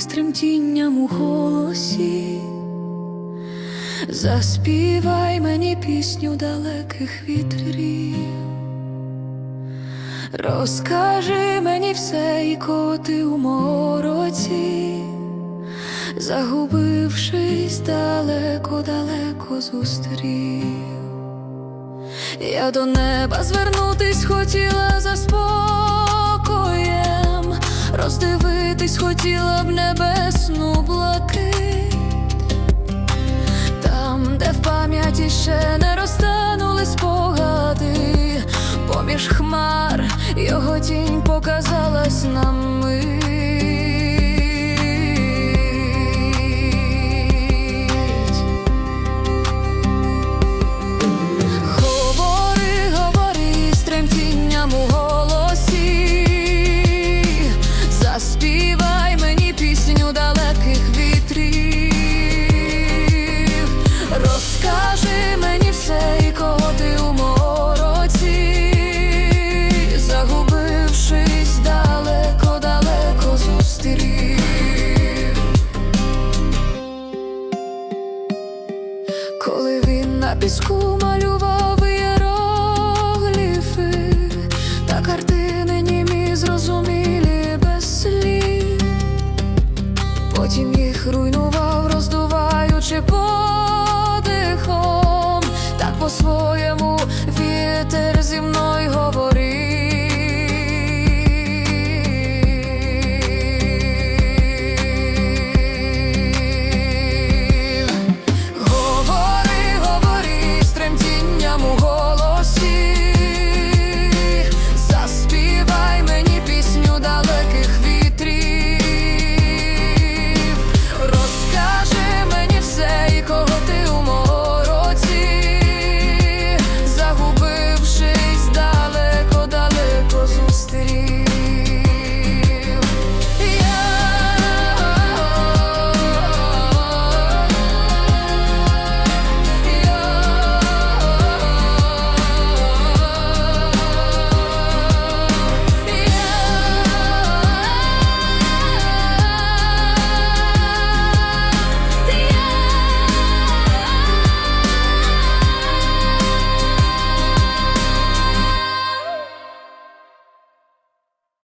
з тремтінням у голосі, заспівай мені пісню далеких вітрів, розкажи мені все, і коти у мороці, загубившись далеко-далеко зустрів. Я до неба звернутись хотіла за спокій роздивитись хотіла б небесну блакить, там, де в пам'яті ще не розтанули спогади, поміж хмар його тінь показалась нам мить. коли він на піску малював іерогліфи та картини німі зрозумілі без слів, потім їх руйнував, роздуваючи подихом, так по-своєму.